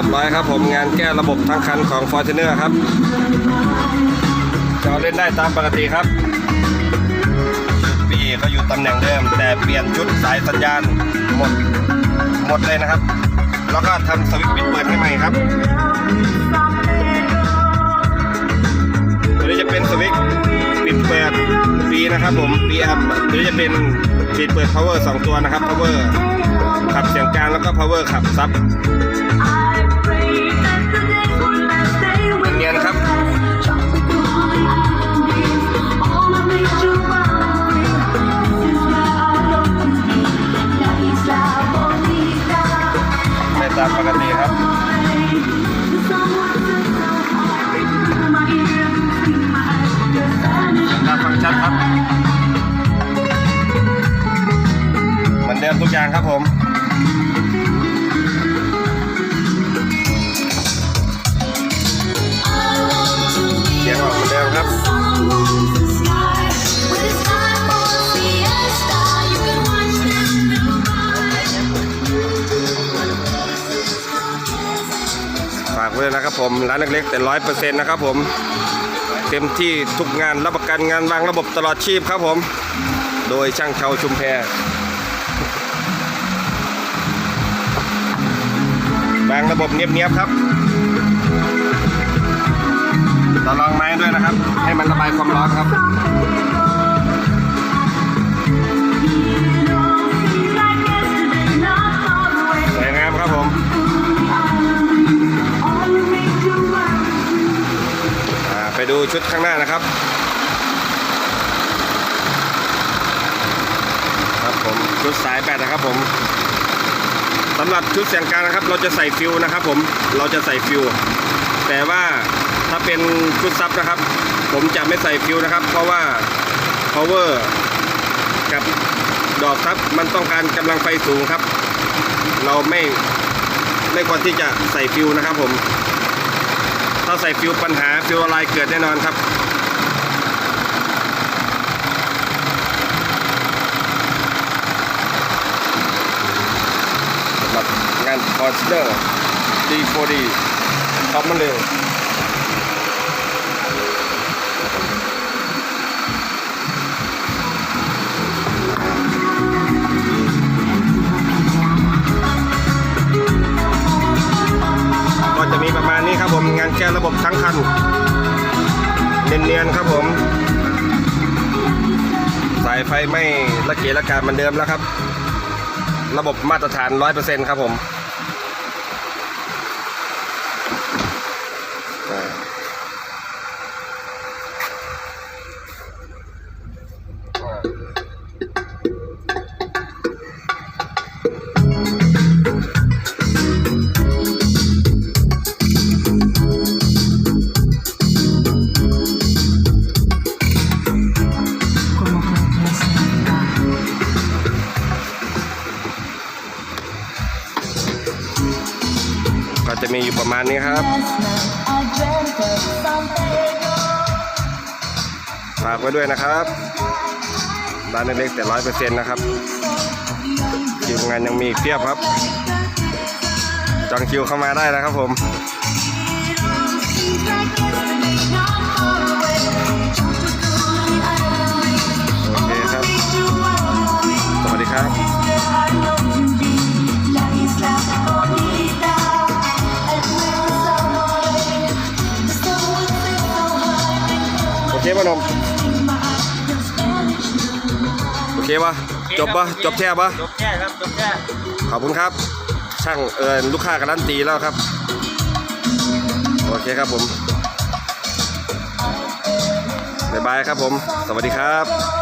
รียบร้อยครับผมงานแก้ระบบทั้งคันของ f o r t u n e r ครับจะเล่นได้ตามปกติครับชุดปีก็อยู่ตำแหน่งเดิม แต่เปลี่ยนชุดสายสัญญาณหมดหมดเลยนะครับ แล้วก็ทำสวิตช์ปิดเปิดให้ใหม่ครับตัวนี้จะเป็นสวิตช์ปิดเปิดปีนะครับผม PM ตัวนี้จะเป็นปิดเปิด power สองตัวนะครับ power ขับเสียงกลางแล้วก็ power ขับซับ ดิมทุกอย่างครับผมเสียงออกเหมือนเดิมครับฝากไว้เลยนะครับผมร้านเล็กๆแต่ร้อยเปอร์เซ็นต์นะครับผมเต็มที่ทุกงานรับประกันงานวางระบบตลอดชีพครับผม โดยช่างเชาชุมแพางระบบเนียบๆครับต่อรองไม้ด้วยนะครับ ให้มันระบายความร้อนครับสวยงามครับผมไปดูชุดข้างหน้านะครับครับผมชุดสายแปดนะครับผม สำหรับชุดเสียงกลางนะครับ เราจะใส่ฟิวนะครับ ผมเราจะใส่ฟิวแต่ว่าถ้าเป็นชุดซับนะครับ ผมจะไม่ใส่ฟิวนะครับ เพราะว่า power กับดอกซับมันต้องการกำลังไฟสูงครับ เราไม่ไม่ควรที่จะใส่ฟิวนะครับ ผม ถ้าใส่ฟิวปัญหาฟิวอะไรเกิดแน่นอนครับ สำหรับ คอนเดอร์ D4D ท็อปมันเร็วก็จะมีประมาณนี้ครับผม งานแก้ระบบทั้งคัน เนียนๆครับผม สายไฟไม่ระเกะระกาเหมือนเดิมแล้วครับ ระบบมาตรฐาน 100%ครับผม มีอยู่ประมาณนี้ครับฝากไว้ด้วยนะครับร้านเล็กแต่ร้อยเปอร์เซ็นต์นะครับคิวงานยังมีเพียบครับจองคิวเข้ามาได้นะครับผม โอเคป่ะนมโอเคป่ะจบป่ะจบแค่ป่ะจบแค่ครับจบแค่ขอบคุณครับ ช่างเอิญลูกค้าการันตีแล้วครับ โอเคครับผมบ๊ายบายครับผม สวัสดีครับ